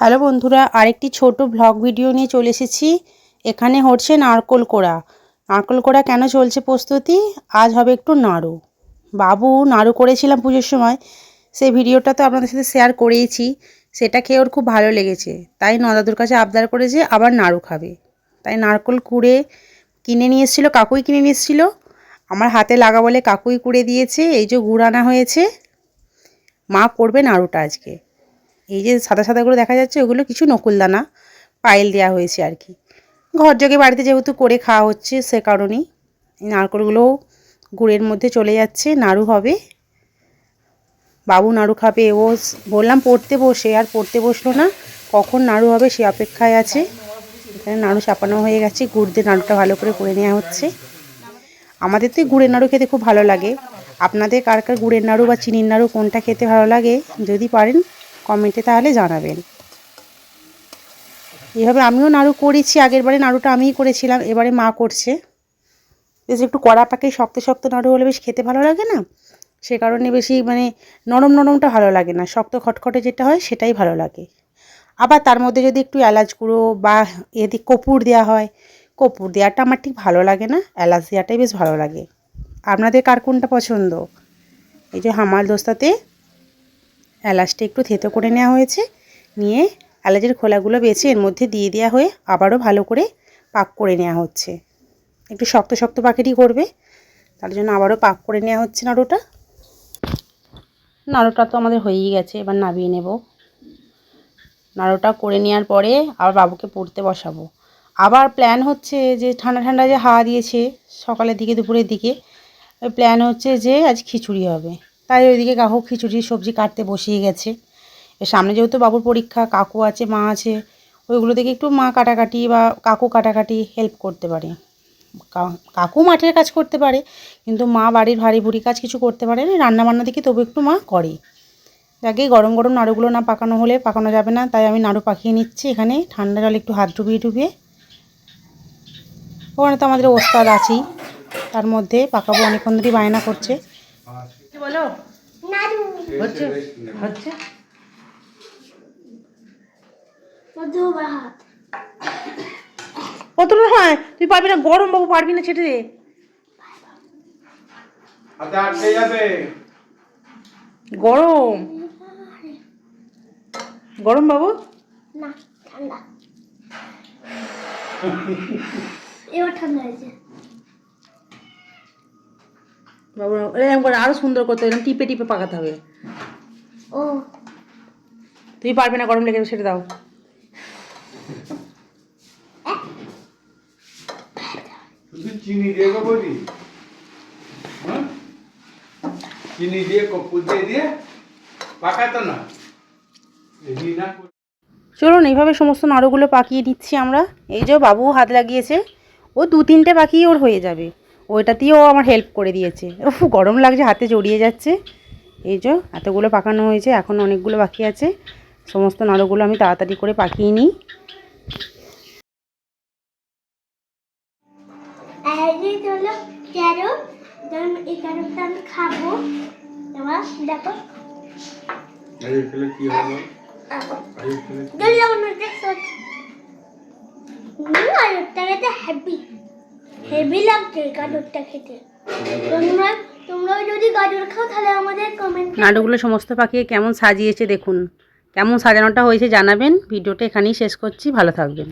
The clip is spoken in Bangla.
হ্যালো বন্ধুরা, আরেকটি ছোট ভ্লগ ভিডিও নিয়ে চলে এসেছি। এখানে হচ্ছে নারকোল কোড়া। নারকোল কোড়া কেন চলছে প্রস্তুতি? আজ হবে একটু নাড়ু। বাবু নাড়ু করেছিলাম পুজোর সময় সেই ভিডিওটা তো আপনাদের সাথে শেয়ার করেইছি। সেটা খেয়ে ওর খুব ভালো লেগেছে। তাই নদাদুর কাছে আবদার করেছে আবার নাড়ু খাবে। তাই নারকোল কুড়ে কিনে নিয়ে এসেছিল, কাকুই কিনে নিয়ে এসেছিল। আমার হাতে লাগা বলে কাকুই কুড়ে দিয়েছে, এই যে গুড় আনা হয়েছে। মা করবে নাড়ুটা আজকে। এই যে সাদা সাদাগুলো দেখা যাচ্ছে, ওগুলো কিছু নকুলদানা, পায়েল দেওয়া হয়েছে আর কি। ঘর যোগে বাড়িতে যেহেতু করে খাওয়া হচ্ছে, সে কারণেই এই নারকলগুলোও গুড়ের মধ্যে চলে যাচ্ছে, নাড়ু হবে। বাবু নাড়ু খাবে, ও বললাম পড়তে বসে, আর পড়তে বসল না, কখন নাড়ু হবে সে অপেক্ষায় আছে। এখানে নাড়ু চাপানো হয়ে গেছে, গুড় দিয়ে নাড়ুটা ভালো করে করে নেওয়া হচ্ছে। আমাদের তো গুড়ের নাড়ু খেতে খুব ভালো লাগে। আপনাদের কার কার গুড়ের নাড়ু বা চিনির নাড়ু কোনটা খেতে ভালো লাগে, যদি পারেন কমেন্টে তাহলে জানাবেন। এইভাবে আমিও নাড়ু করেছি আগের বারে নাড়ুটা আমিই করেছিলাম, এবারে মা করছে। বেশ একটু কড়া পাকে শক্ত শক্ত নাড়ু হলে বেশ খেতে ভালো লাগে না? সে কারণে বেশি মানে নরম নরমটা ভালো লাগে না, শক্ত খটখটে যেটা হয় সেটাই ভালো লাগে। আবার তার মধ্যে যদি একটু এলাচ গুঁড়ো বা এদি কপুর দেওয়া হয়, কপুর দেওয়াটা আমার ঠিক ভালো লাগে না, এলাচ দেওয়াটাই বেশ ভালো লাগে। আপনাদের কার কোনটা পছন্দ? এই যে হামাল দোস্তাতে এলাচটা একটু থেতো করে নেওয়া হয়েছে। নিয়ে এলাচের খোলাগুলো বেছে এর মধ্যে দিয়ে দেওয়া হয়ে আবারও ভালো করে পাক করে নেওয়া হচ্ছে। একটু শক্ত শক্ত পাকেটই করবে, তার জন্য আবারও পাক করে নেওয়া হচ্ছে নাড়ুটা। নাড়ুটা তো আমাদের হয়েই গেছে, এবার নামিয়ে নেব। নাড়ুটা করে নেওয়ার পরে আবার বাবুকে পড়তে বসাবো। আবার প্ল্যান হচ্ছে যে ঠান্ডা ঠান্ডা যে হাওয়া দিয়েছে সকালের দিকে, দুপুরের দিকে প্ল্যান হচ্ছে যে আজ খিচুড়ি হবে। তাই ওইদিকে কাকু খিচুড়ি, সবজি কাটতে বসিয়ে গেছে। সামনে যেহেতু বাবুর পরীক্ষা, কাকু আছে, মা আছে, ওইগুলো থেকে একটু মা কাটাকাটি বা কাকু কাটাকাটি হেল্প করতে পারে। কাকু মাঠের কাজ করতে পারে, কিন্তু মা বাড়ির ভারী ভুরি কাজ কিছু করতে পারে না রান্না বান্না দিকে তবু একটু মা করে। যাকে গরম গরম নাড়ুগুলো না পাকানো হলে পাকানো যাবে না, তাই আমি নাড়ু পাকিয়ে নিচ্ছি এখানে, ঠান্ডা জলে একটু হাত ডুবিয়ে ডুবিয়ে। ওখানে তো আমাদের ওস্তাদ আছেই, তার মধ্যে পাকাবো অনেকক্ষণ ধরেই বায়না করছে। বলো? হচ্ছে? হচ্ছে? হয় তুই পারবি না? গরম বাবু পারবি না ছেটে দে। গরম। গরম বাবু? না ঠান্ডা। এবার ঠান্ডা হয়েছে বাবু এরকম করে আরও সুন্দর করতে হবে এরকম টিপে টিপে পাকাতে হবে। ও। তুই পারবি না গরম লেগে সেটা দাও। চিনি দিয়ে বলি হ্যাঁ? চিনি দিয়ে দিয়ে দিয়ে। পাকাতো না। এমনি না করে- চলুন এইভাবে সমস্ত নাড়ুগুলো পাকিয়ে দিচ্ছি আমরা। এই যে বাবু হাত লাগিয়েছে ও দু তিনটে পাকিয়ে ওর হয়ে যাবে। ওইটাতেই ও আমার হেল্প করে দিয়েছে। উফ গরম লাগছে হাতে জড়িয়ে যাচ্ছে। এই যে এতগুলো পাকানো হয়েছে এখন অনেকগুলো বাকি আছে। সমস্ত নাড়ুগুলো আমি তাড়াতাড়ি করে পাকিয়ে নিই। খাব। দেখো। এই কি হবে এই হেভি লাগছে গাজরটা খেতে? তোমরা, তোমরাও যদি গাজর খাও, তাহলে আমাদের কমেন্ট নাড়ুগুলো সমস্ত পাকিয়ে কেমন সাজিয়েছে দেখুন। কেমন সাজানোটা হয়েছে জানাবেন। ভিডিওটা এখানেই শেষ করছি। ভালো থাকবেন।